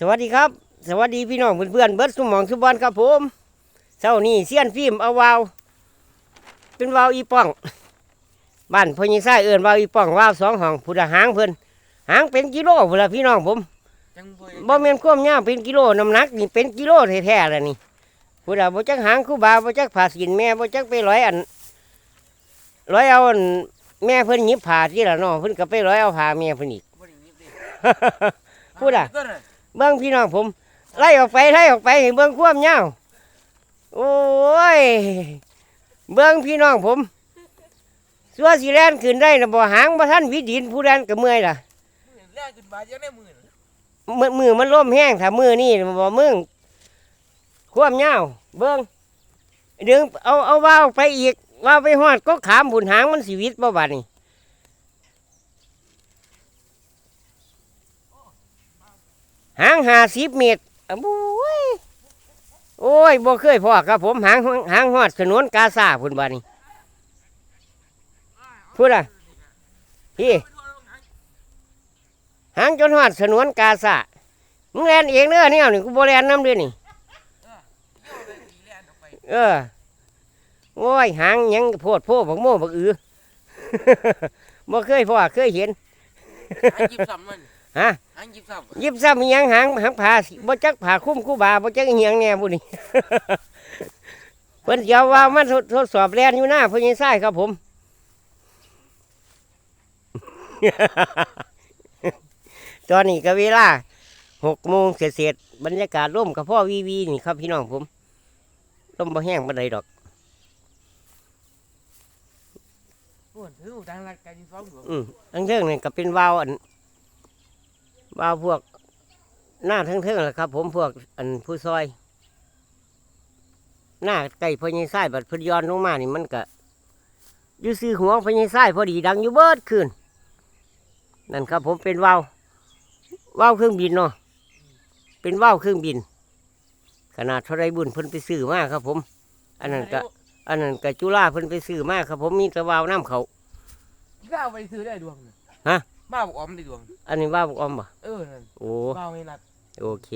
สวัสดีครับ สวัสดีพี่น้องเพื่อนๆเบิร์ดสมองสุบอนครับผมเช้านี้เซียนฟิล์มเอาวาว เป็นวาวอีป้องบ้านพญิไส้เอิญวาวอีป้องวาวสองห้องผู้ดหางเพิ่นหางเป็นกิโลพุ่นละพี่น้องผมจังบ่บ่แม่นความยาวเป็นกิโลน้ำหนักนี่เป็นกิโลแท้ๆแล้วนี่ผู้ดาบ่จักหางคู่บาบ่จักผ่าสินแม่บ่จักไปร้อยอันร้อยเอาอันแม่เพิ่นหยิบผ่าที่ละเนาะเพิ่นก็ไปร้อยเอาผ่าแม่เพิ่นอีกบ่ได้ ยิบดิพูดอะต้นน่ะเบิ่งพี่น้องผม ไล่ออกไปไล่ออกไปให้เบิ่งความยาวโอ้ย เบิ่งพี่น้องผมสัวสีแลนขึ้นได้นะบ่หางบ่ทันวิดินผู้แลนก็เมื่อยล่ะมือแรกขึ้นบาดยังได้มือน่ะมือมือมันล่มแห้งถ้ามือนี่บ่มึงความยาวเบิ่งดึงเอาเอาว่าวไปอีกว่าวไปฮอดก็ขามบุญหางมันสิวิตบ่บัดนี่ หางห้าสิบเมตรอะบุ้ยโอ้ยบ่เคยพอครับผมหางหางฮอดสนวนกาซาพุ่นบัดนี่พูดอะพี่หางจนหอดสนวนกาซามึงแลนเองเด้อเนี่ยนี่กูบ่แลนน้ำเด้วยนี่เกี่ยวเลยขี่แล่นออกไปเออ โอ้ยหางหยังโพดโพบักโม่บักอือบ่เคยพ่อเคยเห็นหางยิบซ้ำมันฮะ หางยิบซ้ำยิบซ้ำอีหยังหางหางผ่าสิบ่จักผ่าคุ้มคู่บาบ่จักอีหยังแน่บุนี่เพิ่นสิเดี๋ยวว่ามันทดทดสอบแลนอยู่หน้าเพิ่นยังใส่ครับผมตอนนี้ก็เวลาหกโมงเศษๆบรรยากาศร่มกับพ่อวีวีนี่ครับพี่น้องผมร่มบ่แห้งบ่ได้ดอกโอ้ยถือทางลัดกันอยู่สองดวงอืมทั้งเทิงนี่ก็เป็นวาวอัน วาวพวกหน้าทั้งเทิงแหละครับ ผมพวกอันผู้ซอย หน้าไก่พญายไส้บัดเพนย้อนลงมานี่มันก็อยู่ซื้อหัวพญายไส้พอดีดังอยู่เบิดคืนนั่นครับ ผมเป็นวาววาวเครื่องบินเนาะเป็นวาวเครื่องบิน ขนาดเท่าไรบุญเพิ่นไปซื้อมาครับ ผม อันนั้นก็ อันนั้นก็จุฬาเพิ่นไปซื้อมาครับ ผมมีแต่วาวน้ำเขาข้าวไปซื้อได้ดวงน่ะฮะ บ้าบอกออมได้ดวง อันนี้วาวออมบ่เออนั่นโอ้บ้าไม่นัดโอเค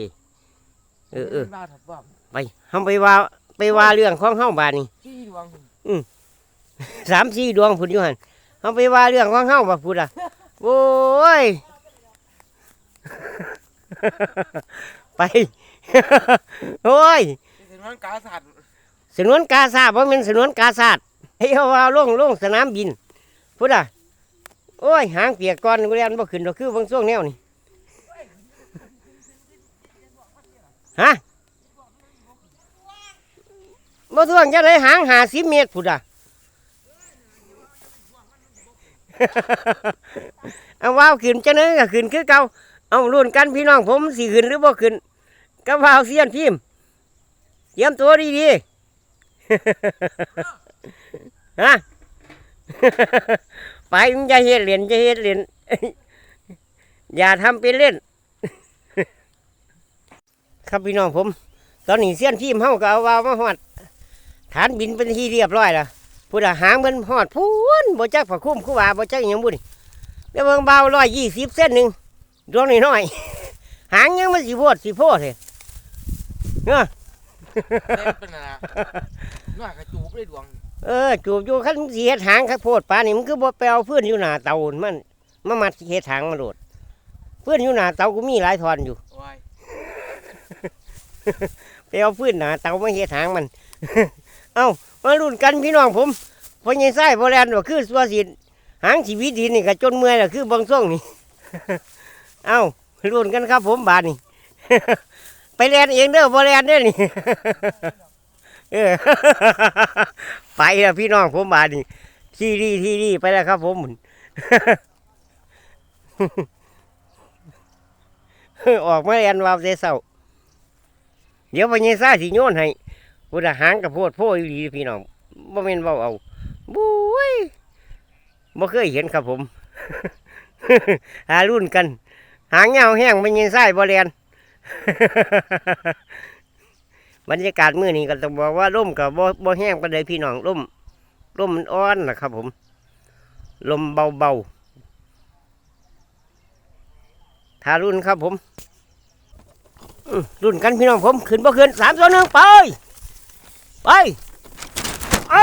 เออเออบ้าถัดบ้าไปเฮาไปว่าไปว่าเรื่องของเฮาบาดนี้ที่ดวงสามสี่ดวงพุ่นอยู่หั่นเฮาไปว่าเรื่องของเฮาบ่พูดอะโอ้ยไปโอ้ยที่ถึงนั้นกาสัตว์สนวนกาซาดบ่แม่นสนวนกาซาดให้เฮาว่าลงลงสนามบินพูดอะ โอ้ย หางเปียกก่อนกูเรียนบ่ขึ้นดอกคือบางช่วงแนวนี่ฮะบ่ท่วงจะได้หาง50เมตรพุ่นอะเอาว้าวขึ้นจะเนื้อขึ้นคือเก่าเอารุ่นกันพี่น้องผมสิขึ้นหรือบ่ขึ้นก็ว้าวเสียนพิมเตรียมตัวดีๆฮะ ไปมึงจะเฮ็ดเหรียญจะเฮ็ดเหรียญอย่าทำเป็นเล่น ครับพี่น้องผม ตอนนี้เสี้ยนพิมพ์เฮาก็เอาวาวมาหอด ฐานบินเป็นที่เรียบร้อยแล้วผู้ทหารมันหอดพูนบ่จักผักคุ้มคู่ว่าบ่จักอหยังบุญเดี๋ยวเบิ่งเบาร้อยยี่สิบเส้นหนึ่งดวงน้อยหางยังมันสิโพดสิโพดเลยเนาะเล่นเป็นอะไรน่ากระจูบได้ดวง เออจูบอยู่ขั้นสิเฮ็ดหางคักโพดปลานี่มันคือบ่ไปเอาเพื่อนอยู่หน้าเตามันมามัดสิเฮ็ดหางมาโดดเพื่อนอยู่หน้าเตาก็มีหลายทอนอยู่โอ้ยไปเอาพื้นหนาเตามาเฮ็ดหางมัน เอ้ามาลุ้นกันพี่น้องผมพอใหญ่ไส้พอแลนว่าคือสัวสิหางชีวิตดินนี่ก็จนเมื่อยแล้วคือบางช่วงนี่ เอ้าลุ้นกันครับผมบาดนี่ ไปแลนเองเด้อบ่แลนเด้อนี่ เออ ไปแล้วพี่น้องผมบาดนี่ที่ที่ดีไปแล้วครับผมออกมาแลนวาวเสเศร้าเดี๋ยววันนี้ซาสิโยนให้พุทธหางกับโพดโพอยู่ดีพี่น้องบ่แม่นเว้าเอาบุ้ยบ่เคยเห็นครับผมหารุ่นกัน หางเงาแห้งมันยังไส้บ่เรียน บรรยากาศมื้อนี้ก็ต้องบอกว่าร่มกับบ่บ่แห้งปานใดพี่น้องร่มร่มมันอ่อนนะครับผม ลมเบาๆทารุ่นครับผมอืมรุ่นกันพี่น้องผมขึ้นบ่ขึ้นสามสองหนึ่งไปไปไป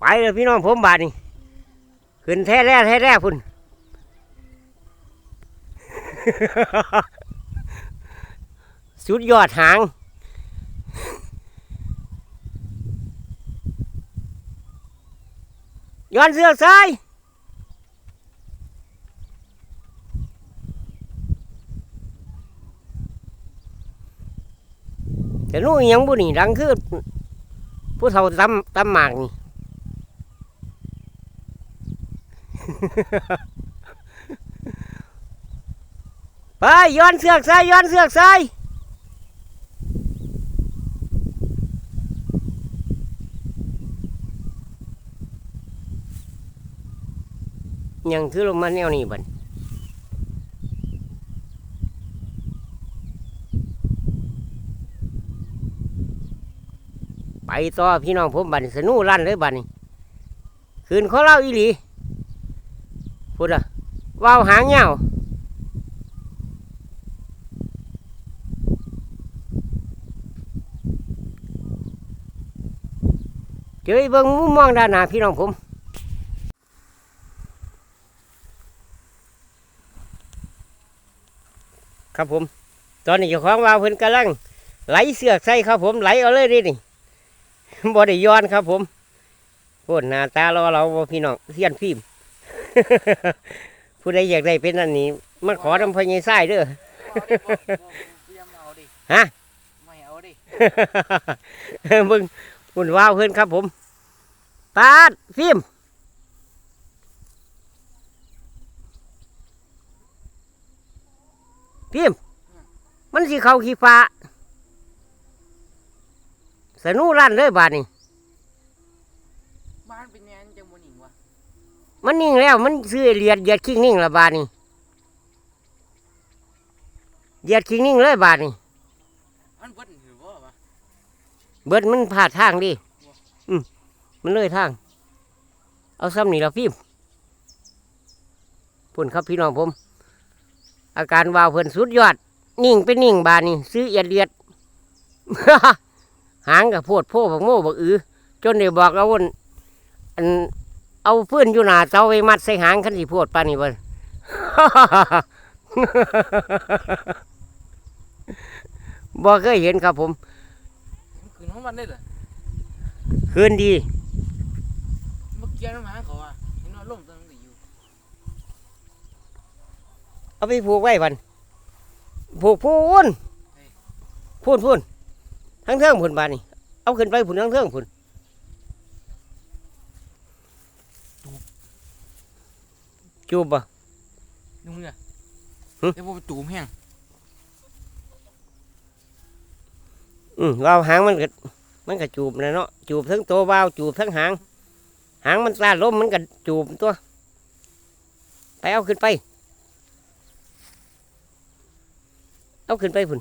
ไปเลยพี่น้องผมบาดนี่ ขึ้นแท้แร่แท้แร่พุ่นสุดยอดหาง ย้อนเสือกซ้ายแต่นู้นยังบุนี่ดังคือผู้เฒ่าตำตำหมากนี่ ไปย้อนเสือกซ้ายย้อนเสือกซ้ายยังคือลงมาแนวนี้บัดไปต่อพี่น้องผมบันสนุลั่นเลยบันคืนเขาเล่าอีหลี พูดอะว่าวหางเงาเจอไอ้เบิ่งมุมมองด้านหน้าพี่น้องผมครับผม ตอนนี้เจ้าของวาวเพิ่นกำลังไหลเสือกใส่ครับผมไหลเอาเลยดินี่บ่ได้ย้อนครับผมโคตรหน้าตาเรอเราพี่น้องเสียนฟิล์ม ผู้ใดอยากได้เป็นอันนี้มาขอทำพญายไส้เด้อเอาดิฮะไม่เอาดิเบิ่งหุ่นว้าวเพิ่นครับผมปาดฟิล์มฟิล์มมันสิเข้าขี้ฟ้าสนุลั่นเลยบาดนี้บ้านเป็นแนนจังบ่หนิงวะ มันนิ่งแล้ว มันซื้อเหลียดเหยียดคิงนิ่งละบาดนี้เหยียดคิงนิ่งเลยบาดนี้มันเบิ้ลหรือบ่วะเบิดมันผ่าดทางดิอืมมันเลยทาง เอาซ้ำนี่ละพิมพ์พุ่นครับพี่น้องผม อาการวาวเพิ่นสุดยอด นิ่งเป็นนิ่งบาดนี่ซื้อเอียดเลียดหางกับโพดโพบักโม่บักอือจนได้บอกเอาวนอัน เอาฟืนอยู่หน้าเตาไปมัดใส่หางคันสิโพดปานนี้เบิ่นบ่เคยเห็นครับผมมันคืนของมันได้เหรอคืนดีเมื่อกี้น้ำหาเขาอะเห็นว่าล่มตรงนี้อยู่เอาไปผูกไว้บันผูกพูนพูนพูนทั้งเทิงพูนบานนี่เอาขึ้นไปพูนทั้งเทิงพูน จูบบ่นุ่งเนี่ยหึเดี๋ยวผมไปจูมแห้งอืมวาวหางมันก็มันก็จูบนะเนาะจูบทั้งตัววาวจูบทั้งหาง หางมันตาล้มมันก็จูบตัว ไปเอาขึ้นไป เอาขึ้นไปพุ่น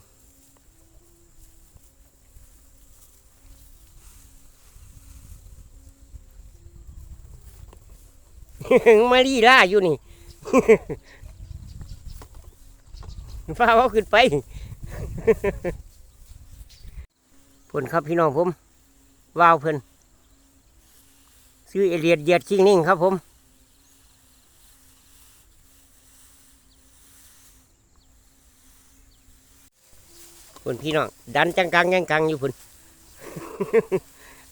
มาลีล่าอยู่นี่ฟ้าเอาขึ้นไปเพิ่นครับพี่น้องผมว้าวเพิ่นซื้อเอเลียดเยียดคิงนิ่งครับผมเพิ่นพี่น้องดันจังกังยังกังอยู่เพิ่น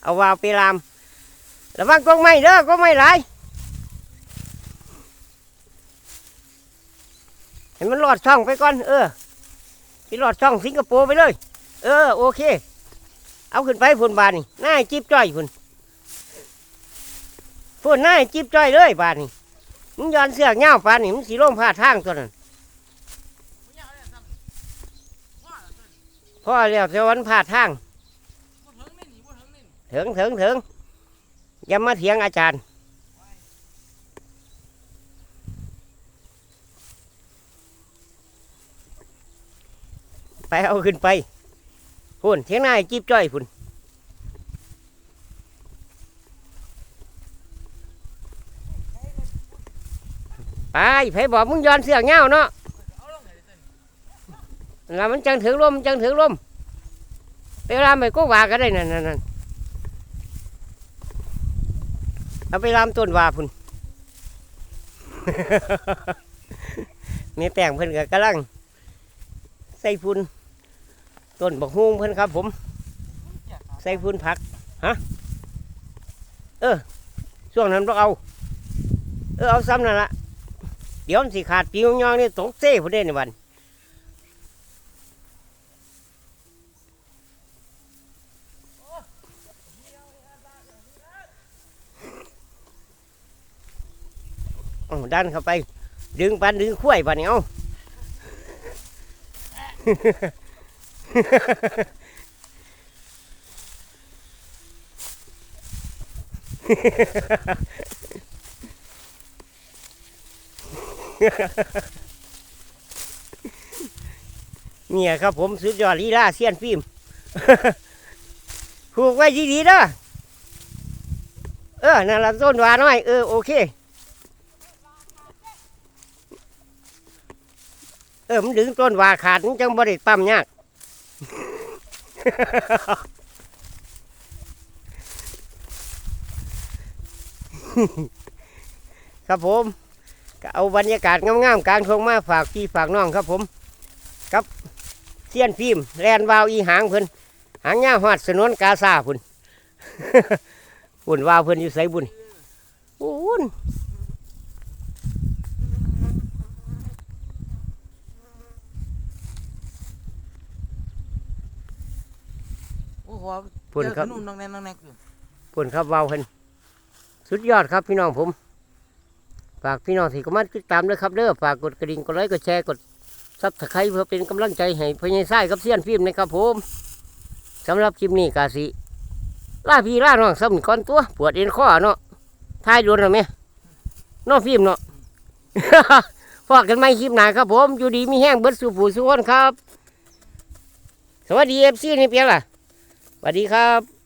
เอาวาวไปลามระวังกองไม้เด้อกองไม้หลาย ให้มันหลอดช่องไปก่อน เออที่หลอดช่องสิงคโปร์ไปเลย เออ โอเค เอาขึ้นไปพุ่นบานนี่หน้าจิบจ้อยพุ่นพุ่นหน้าจิบจ้อยเลยบานนี่มึงย้อนเสือกเงาวปานนี่มึงสีร่มผ้าทางตัวนั้นพ่อเรียกเทวันผ้าทางบ่ถึงนี่นี่บ่ถึงนี่ถึงถึงถึงอย่ามาเถียงอาจารย์ ไปเอาขึ้นไปพุ่นเทียงนายจีบจ้อยพุ่นไปไผบอกมึงย้อนเสือเงาเนาะแล้วมันจังถึงลมจังถึงลมเวลามไปก็ว่าก็ได้นั่นนั่นเอาไปราต้นว่าพุ่นมีแป้งเพิ่นกับกำลังใส่พุ่น ต้นบักฮุ้งเพิ่นครับ ผม ใส่พุ่นผักฮะเออช่วงนั้นต้องเอา เออเอาซ้ำนั่นละเดี๋ยวมันสิขาดปิวยองนี่ตกเซ่พุ่นเด้ในวันดันเข้าไป ดึงปันดึงขั้วยปันนี่เอา เนี่ยครับผมสุดยอดลีลาเซียนฟิล์มผูกไว้ดีๆเด้อเออนั่นละต้นวาน้อย เออ โอเค เออ มันดึงต้นวาขาดมันจังบริปั๊มยาก ครับผมก็เอาบรรยากาศงามๆกลางทงมาฝากพี่ฝากน้องครับผมครับเซียนฟิล์มแลนวาวอีหางเพิ่นหางยาหอดสนวนกาซาพุ่นพุ่นวาวเพิ่นอยู่ไสบุญพุ่น โอ้โหพุ่นครับ เจอขนุ่มน้องแนนน้องแนกอยู่พุ่นครับวาวเพิ่นสุดยอดครับพี่น้องผม ฝากพี่น้องที่กำลังติดตามด้วยครับเด้อฝากกดกระดิ่งกดไลค์กดแชร์กดซับสไครต์เพื่อเป็นกำลังใจให้พญายไส้กับเซียนฟิล์มนะครับผมสำหรับคลิปนี้กาสิล่าพี่ล่าน้องซ้ำก่อนตัวปวดเอ็นข้อเนาะทายโดนหรือไหมน้องฟิล์มเนาะ พอกันไม่คลิปหน้าครับผม อยู่ดีมีแห้งเบิดสู่ผู้สู่คนครับ สวัสดีเอฟซีนี่เปียงล่ะ สวัสดีครับ